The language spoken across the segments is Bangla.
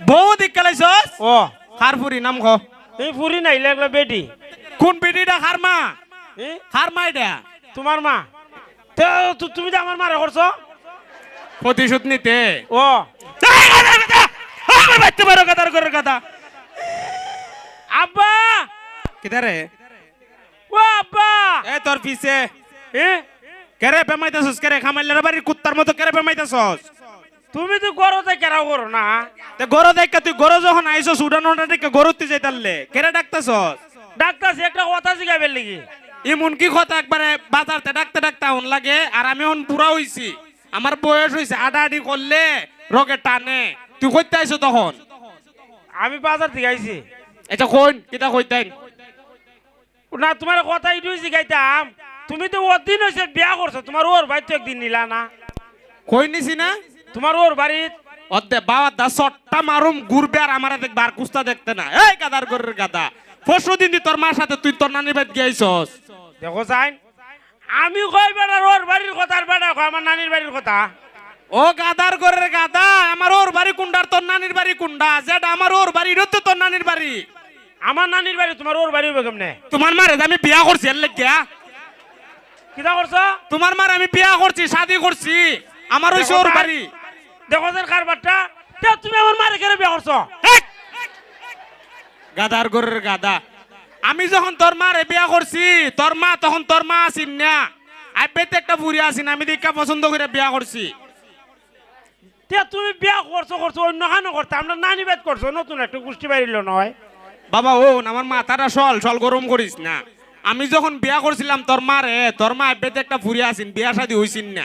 বউ দিক লাইছস ও। খার ফুরি নাম খ। এই ফুরি নাই লাগল বেটি। কোন বিডিটা খার মা? খার মা এটা তোমার মা। তো তু- তুমি যে আমার মারে করছ প্রতিশোধ নিতে। ও। বাচ্চা আব্বা! কিদারে ও আব্বা! এ তোর পিছে। এ কেরে বেমাইতাছস? কেরে খামাইলার বাড়ির কুত্তার মতো কেরে বেমাইতাছস? তুমি তো গরতে কেরাও করো না। তে গরো দেখা তুই গরো যখন আইছস উড়ানোটা দেখে গরুতে যাইতারলে। কেরে ডাকতাছস? ডাক্তার একটা কথা শিখাবে লিখি এমন কি কথা? একবারে বাজারতে ডাকতে ডাকতে আউন লাগে আর আমি এখন বুড়া হইছি। আমার বয়স হইছে আডা আডি করলে রগে টানে। তুই কইতে আইছো তখন? আমি বাজার থেকে আইছি। এটা কইন কিটা কইতেন না তোমার কথা ইটু শিখাইতাম তুমি তো দিন হয়েছে বিয়া করছ তোমার ওর বাড়ি তো একদিন নিলা না। কই নিছি না? তোমার ওর বাড়িত অদ্দে বাবা দা সট্টা মারুম ঘুরবে আর আমার দেখবে আর কুস্তা দেখতে না। এই গাদার গরের গাদা পরশু দিন তোর মার সাথে তুই তোর নানির বাড়ি গিয়েছস। দেখো চাইন আমি কই বেড়ার ওর বাড়ির কথা আর বেড়া আমার নানির বাড়ির কথা? ও গাদার গরের গাদা আমার ওর বাড়ি কুন্ডার তোর নানির বাড়ি কুন্ডা যেটা আমার ওর বাড়ি এটা তো তোর নানির বাড়ি। আমার নানির বাড়ি তোমার ওর বাড়ি হবে কেমনে? তোমার মারে আমি বিয়া করছি এর লেগিয়া। কিতা করছ? তোমার মার আমি বিয়া করছি শাদি করছি আমার ওই ওর বাড়ি। দেখো কারবারটা? তুমি আমার মারে কেন বিয়া করছ! গাদার গরের গাদা। আমি যখন তোর মারে বিয়া করছি তোর মা তখন তোর মা আসিন না। আইবেতে একটা বুড়ি আসিন আমি দেখা পছন্দ করে বিয়া করছি। তে তুমি বিয়া করছ করছ অন্য খানো করতে। আমরা নানি বেদ করছ নতুন একটা গোষ্ঠী বাড়িল নয় বাবা ও আমার মাথাটা সল সল গরম করিস না। আমি যখন বিয়া করছিলাম তোর মারে তোর মা আইবেতে একটা ফুরি আসিন বিয়া শাদি হইছিন না।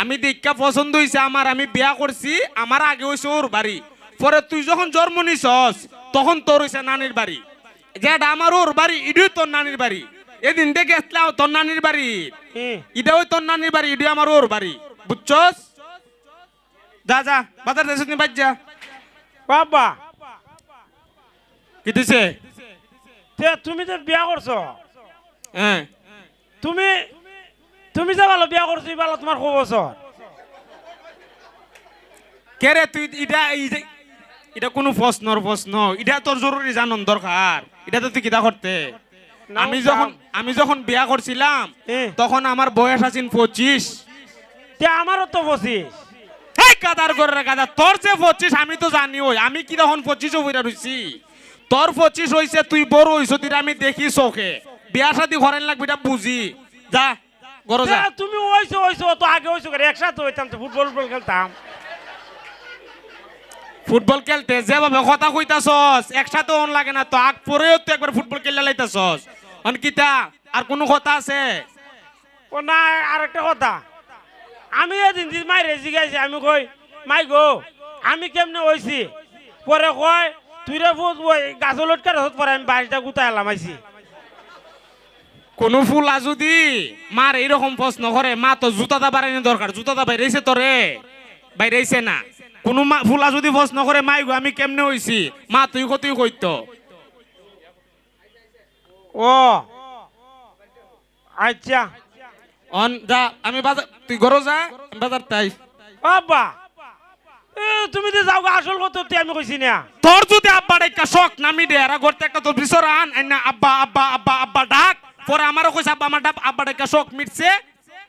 আমি দেখা পছন্দ হইছে আমার আমি বিয়া করছি আমার আগে হইছে ওর বাড়ি। পরে তুই যখন জন্ম নিছস তখন তোর হইছে নানির বাড়ি। যেটা আমার ওর বাড়ি ইডুই তোর নানির বাড়ি। এদিন দেখে আসলাম তোর নানির বাড়ি। এটা ওই তোর নানির বাড়ি ইডি আমার ওর বাড়ি। বুঝছস? যা যা বাজার দেশ নি বাজ যা। বাবা। কি দিছে? তে তুমি তো বিয়া করছ? তুমি তুমি যে ভালো বিয়া করছ ভালো তোমার কো বছর? কে তুই এটা এটা কোনো প্রশ্নর প্রশ্ন এটা তোর জরুরি জানন দরকার এটা তো তুই কিতা করতে আমি যখন আমি যখন বিয়া করছিলাম। তখন আমার বয়স আছেন পঁচিশ। তে আমারও তো পঁচিশ। এই কাদার করে কাদা তোর যে পঁচিশ আমি তো জানি ওই আমি কি তখন পঁচিশও বইরা রইছি তোর পঁচিশ হইছে তুই বড় হইছ তুই আমি দেখি চোখে। বিয়া শাদি ঘরেন লাগবে এটা বুঝি। যা গরো যা। তুমি ওইছো ওইছো তো আগে ওইছো করে একসাথে হইতাম তো ফুটবল ফুটবল খেলতাম। ফুটবল খেলতে যেভাবে কথা কইতাছস একসাথে অন লাগে না তো আগ পরেও তো একবার ফুটবল খেললে লাইতাছস। অনকিতা আর কোনো কথা আছে? ও না আর একটা কথা। আমি এদিন দিন মাইরে জিগাইছি আমি কই মাই গো আমি কেমনে হইছি? পরে কয় তুই রে গাছ লটকার হত পরে আমি বাড়িটা গুতাই এলাম আইছি কোন ফুলা যদি মার এইরকম প্রশ্ন করে মা তো জুতাটা বাড়ানি দরকার জুতাটা বাইরেছে তোরে? বাইরেছে না। কোন মা ফুলা যদি প্রশ্ন করে মাই গো আমি কেমনে হইছি? মা তুই কতই কইতো ও। আচ্ছা। অন যা আমি বাজার তুই ঘরো যা বাজার তাই আব্বা। এ তুমি তো যাও আসল কথা আমি কইছি না। তোর যদি আব্বা ডাইকা শখ নামি দে আর গড়তে একটা তোর বিছর আন আইনা আব্বা আব্বা পরে আমারও কইছে আব্বা আমার ডাব আব্বা ডাইকা শখ মিটছে।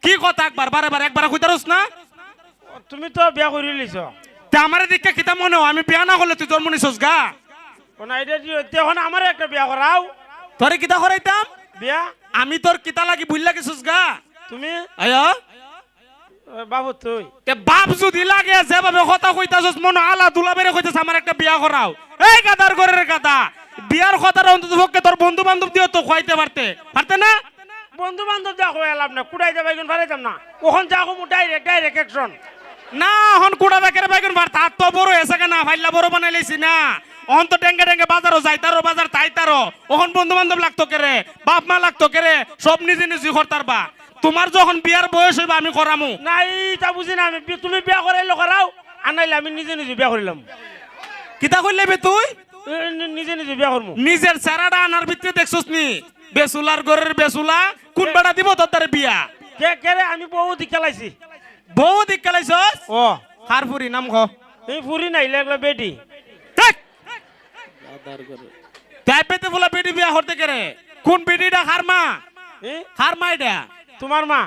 কি কথা একবার? বারে বারে একবার কইতারস না? তুমি তো বিয়া করে লিছ তে আমারে দিকে কিতা মনে হয়? আমি বিয়া না করলে তুই জন্ম নিছস গা। না এটা তখন আমার একটা বিয়া করাও। তোরে কিতা করাইতাম? বিয়া? আমি তোর কিতা লাগি ভুল লাগিছস গা। তুমি? আয়? বাবু তুই। তে বাপ যদি লাগে যেভাবে কথা কইতাছস মনে আলা দুলা বেরে কইতাছ আমার একটা বিয়া করাও। এই গাদার ঘরের গাদা। বিয়ার কথাটা অন্তত পক্ষে তোর বন্ধু বান্ধব দিও তো খাইতে পারতে। পারতে না? বন্ধু বান্ধব দেখো এলাম না কুড়াই যাবে এখন পারাইতাম না। ওখান যাকো মু ডাইরেক্ট ডাইরেক্ট অ্যাকশন না হন কুড়া বেকের বেগুন ভার তার তো বড় হয়েছে কেনা ফাইলা বড় বানাই লাইছি না। অহন তো ডেঙ্গে ডেঙ্গে বাজারও যাই তারও বাজার তাই তারও ওহন বন্ধু বান্ধব লাগতো কেরে? বাপ মা লাগতো কেরে? সব নিজে নিজে করতার বা। তোমার যখন বিয়ার বয়স হইবা আমি করামু। না এইটা বুঝি না আমি তুমি বিয়া করাইলো করাও আর নাইলে আমি নিজে নিজে বিয়া করিলাম। কিতা কইলে বে তুই? নি- নিজে নিজে বিয়া করব নিজের চেহারাটা আনার ভিতরে দেখছস নি? বেসুলার ঘরের বেসুলা কোন বেড়া দিব তোর তারে বিয়া? কে কে রে আমি বহুত খেলাইছি। বউ দিক কালাইছস ও। খারপুরি নাম খ এই ফুরি নাই লাগল বেটি। তাই পেতে বলা বেটি বিয়া কেরে কোন বেটিটা? খারমা এটা? তোমার মা।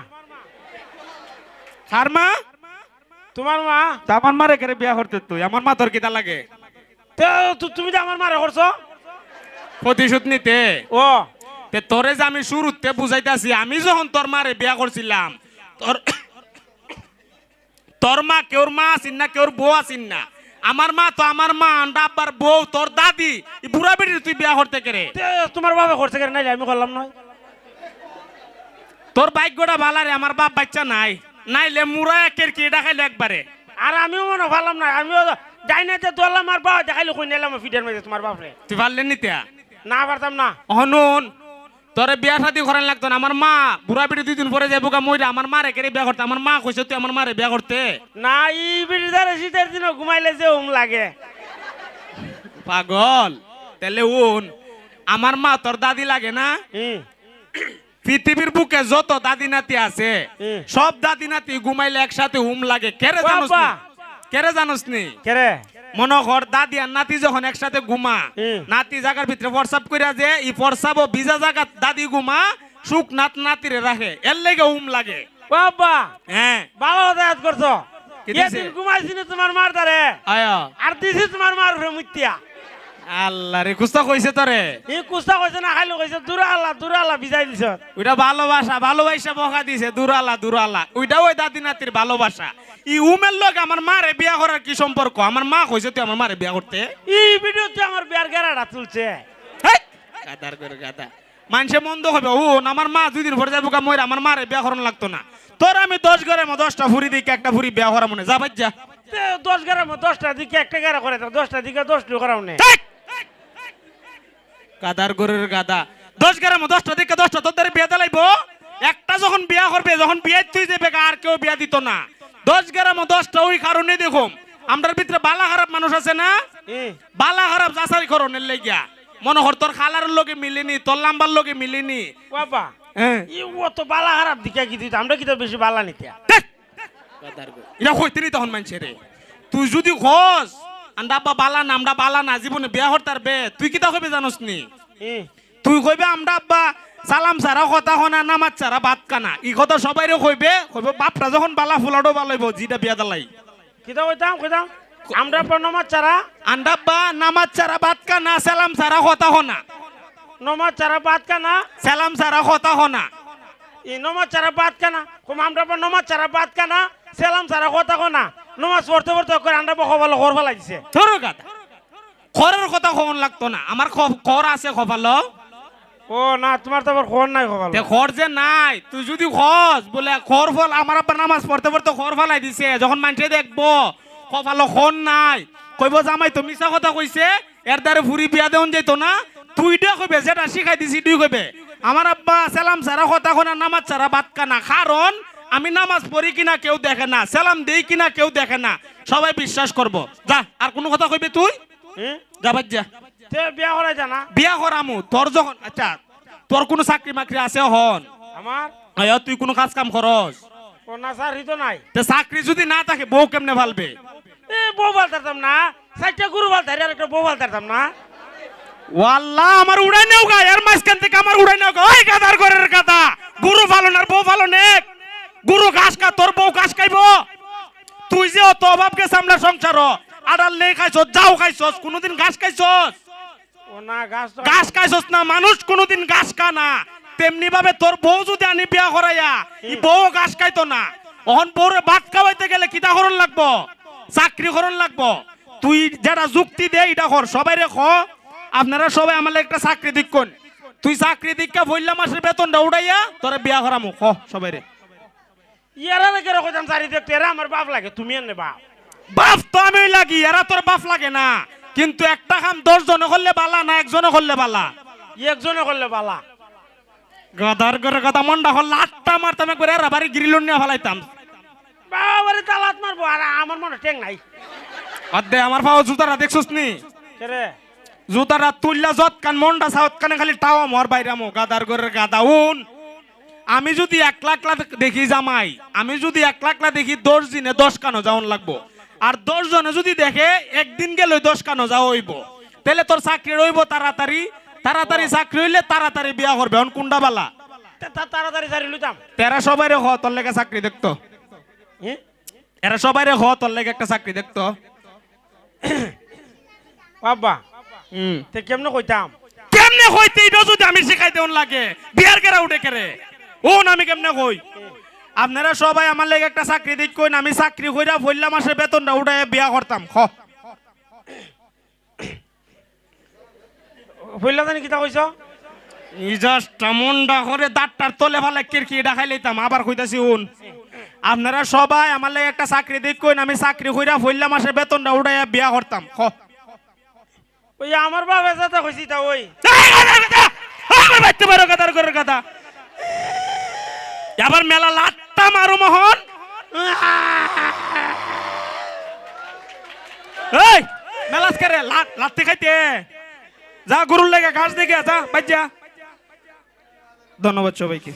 খারমা তোমার মা? আমার মারে কেরে বিয়া করতে তুই? আমার মা তোর কিতা লাগে? তুমি যে আমার মারে করছ প্রতিশোধ নিতে। ও। তে তোরে যে আমি শুরুতে বুঝাইতাছি আমি যখন তোর মারে বিয়া করছিলাম তোর তোর মা কেউর মা আসিন না কেউর বউ আসিন না। আমার মা তো আমার মা আন্ডা আব্বার বউ তোর দাদি বুড়া বেটি তুই বিয়া করতে কেরে? তে তোমার বাবা করছে কেন নাইলে আমি করলাম নয় তোর ভাগ্যটা ভালারে আমার বাপ বাচ্চা নাই। নাইলে মুরা একের কি দেখাইলো একবারে। আর আমিও মনে ভাবলাম না আমিও না তোলাম আর বাবা দেখাইলো কই নিলাম ফিডের মাঝে তোমার বাপরে। তুই পারলেন নিত্যা না পারতাম না। হনুন তোরে বিয়া শাদি করান লাগতো না আমার মা বুড়া বেটি দুই দিন পরে যাব গা মইরা আমার মারে কেড়ে বিয়া করতে আমার মা কইছে তুই আমার মারে বিয়া করতে। না এই বেটি ধরে শীতের দিনও ঘুমাইলে যে উম লাগে। পাগল তাহলে উন আমার মা তোর দাদি লাগে না? হুম। পৃথিবীর বুকে যত দাদি নাতি আছে। সব দাদি নাতি ঘুমাইলে একসাথে হুম লাগে কেরে জানোস নি? বাবা। কেরে জানোস নি? কেরে? মনোহর দাদি আর নাতি যখন একসাথে ঘুমা নাতি জাগার ভিতরে ফরসাপ কইরা যে ই ফরসাব বিজা জাগা দাদি ঘুমা সুখ নাত নাতিরে রাখে। এর লেগে উম লাগে। বাবা হ্যাঁ। ভালো দায়াত করছ? কি দিছে? এদিন ঘুমাইছি তোমার মার দারে আয়া। আর দিছি তোমার মার মুতিয়া আল্লাহ রে কুস্তা কইছে তোরে? এই কুস্তা কইছে না খাইলো কইছে দূরে আল্লাহ দূরে আল্লাহ ভিজাই দিছ। ওইটা ভালোবাসা ভালোবাসা বকা দিছে দুরালা দুরালা ওইটা ওই দাদি নাতির ভালোবাসা। ই উমের লোক আমার মারে বিয়া করার কি সম্পর্ক? আমার মা কইছে তুই আমার মারে বিয়া করতে? এই ভিডিওতে আমার বিয়ার গেরাটা তুলছে! গাদার করে গাদা। মানুষে মন্দ হবে ও আমার মা দুই দিন পরে যাব গা মইরা আমার মারে বিয়া করানো লাগতো না। তোর আমি দশ ঘরে মো দশটা ফুরি দিকে একটা ফুরি বিয়া করা মনে যা বাজ্জা তে দশ গ্রাম দশটা দিকে একটা গেরা করে দশটা দিকে দশটা করাও নেই! গাদার গরের গাদা। দশ ঘরে মো দশটা দিকে দশটা তোদের বিয়া দিলাইবো? একটা যখন বিয়া করবে যখন বিয়ে তুই দেবে আর কেউ বিয়া দিত না। দশ গ্রাম দশটা ওই কারণে দেখুম। আমরার ভিতরে বালা খারাপ মানুষ আছে না? বালা খারাপ যাচাই করণের লেগিয়া। মনে হর তোর খালার লোকে মিলিনি তোর লাম্বার লোকে মিলিনি। বাবা হ্যাঁ। ও তো বালা খারাপ দিকে কি দিত আমরা কি তো বেশি বালা নিতে? এটা কইতে নি তখন মানছে রে। তুই যদি খোঁজ আন্ডা বা বালা না আমরা বালা না জীবনে বিয়া হরতার বে। তুই কিতা কইবে জানোস নি? তুই কইবে আমরা আব্বা সালাম সারা কথা হনা নামাজ সারা ভাত কানা ই কথা সবাই কইবে কইবে বাপটা যখন বালা ফুলাডো বালাইব জিটা বিয়া দালাই কিতা কইতাম কইতাম? আমরা নমাজ চারা আন্ডাব্বা নামাজ সারা ভাত কানা সালাম সারা কথা হনা নমাজ চারা বাদ কানা সালাম সারা কথা হনা ই নমাজ চারা বাদ কানা কম আমরা নমাজ চারা বাদ কানা সেলাম চারা কথা কোনা নমাজ পড়তে পড়তে করে আমরা বকবাল ঘর ফেলাই দিছে। তোর কথা। খরের কথা খবর লাগতো না। আমার খর আছে খপালো ও না তোমার তো আবার খবর নাই খবর খর যে নাই তুই যদি খস বলে খর ফল আমার আব্বা নামাজ পড়তে পড়তে খর ফলাই দিছে যখন মানুষে দেখব কপালো খন নাই। কইব জামাই তো মিছা কথা কইছে এর দ্বারে ফুরি বিয়া দেন যেত না। তুই দে কইবে যেটা শিখাই দিছি তুই কইবে। আমার আব্বা সালাম সারা কথা কোনা নামাজ সারা বাদ কানা কারণ আমি নামাজ পড়ি কিনা কেউ দেখে না সালাম দেই কিনা কেউ দেখে না। সবাই বিশ্বাস করব। যা আর কোনো কথা কইবে তুই? যা বাদ যা। তে বিয়া করাই জানা বিয়া করামু তোর যখন আচ্ছা তোর কোনো চাকরি মাকরি আছে হন আমার? আয়া তুই কোনো কাজ কাম করস না তো নাই। তে চাকরি যদি না থাকে বউ কেমনে ভালবে? এ বউ ভালো তারতাম না। চারটা গরু ভালো তারি আর একটা বউ ভালো তারতাম না। ওয়াল্লাহ আমার উড়াই নেও গা এর মাঝখান থেকে আমার উড়াই নেও গা। ওই গাদার ঘরের গাদা। গরু পালন আর বউ পালন এক গরু ঘাস খা তোর বউ ঘাস খাইব। তুই যে অত অভাবকে সামলা সংসার আডাল নেই খাইছস যাও খাইছস কোনোদিন ঘাস খাইছস? ঘাস খাইছস না মানুষ কোনোদিন ঘাস খা না। তেমনি ভাবে তোর বউ যদি আনি বিয়া করাইয়া ই বউ ঘাস খাইতো না। অহন বউরে ভাত খাওয়াইতে গেলে কিতা লাগবো? চাকরি লাগবো? তুই যুক্তি দে এটা কর সবাই রে খ। আপনারা সবাই আমার একটা চাকরি দিক্কন তুই চাকরি দিক্কা বললা মাসের বেতনটা উড়াইয়া তোরে বিয়া করামু। খ সবাই রে ইয়ারা লাগে রকম চারি দেখতে এরা আমার বাপ লাগে তুমি এনে বাপ বাপ তো আমি লাগি এরা তোর বাপ লাগে না। কিন্তু একটা কাম দশ জনে করলে বালা না একজনে করলে বালা? একজনে করলে বালা। গাদার করে কথা মন্ডা হল আটটা মারতাম একবার এরা বাড়ি গ্রিল নিয়ে ফেলাইতাম। বাবারে তালাত মারবো আর আমার মনে টেং নাই। অর্ধে আমার পাও জুতারা দেখছস নি? কেরে জুতারা তুললা যত কান মন্ডা সাউত কানে খালি টাও মর বাইরামো গাদার ঘরের গাদা উন। আমি যদি এক লাখ লাখ দেখি জামাই আমি যদি এক লাখ লাখ দেখি দশ দিনে দশ কানো যাওন লাগবো। আর দশ জনে যদি দেখে একদিন গেলে দশ কানো যাও হইব। তাহলে তোর চাকরি রইব তাড়াতাড়ি। তাড়াতাড়ি চাকরি হইলে তাড়াতাড়ি বিয়া করবে অন কুন্ডা বালা? তাড়াতাড়ি সারি লইতাম। তেরা সবাই হ তোর লেগে চাকরি দেখতো। এরা সবাই হ তোর লেগে একটা চাকরি দেখতো। বাবা হুম। তে কেমনে কইতাম? কেমনে হইতে এটা যদি আমি শিখাই দেউন লাগে। বিয়ার কেরা উঠে কেরে? ও আমি কেমনে কই আপনারা সবাই আমার লেগে একটা চাকরি দিক কইন আমি চাকরি কইরা ফইলা মাসের বেতনটা উঠাই বিয়া করতাম খ বললা জানি কিতা কইছ জাস্ট মুন্ডা করে দাঁতটার তলে কিরকি দেখাই লইতাম আবার কইতাছি উন আপনারা সবাই আমার লেগে একটা চাকরি দিক কইন আমি চাকরি কইরা ফইলা মাসের বেতনটা উঠাইয়া বিয়া করতাম খ ওই আমার বাবা যাতে কইছি তা ওই কথা! আমার বাইতে পারো গাধার ঘরের কথা এবার মেলা লাট্টা মারু মোহন এই মেলাস করে লাট লাত্তি খাইতে যা গরুর লেগে ঘাস দেখে যা বাজ্যা ধন্যবাদ সবাইকে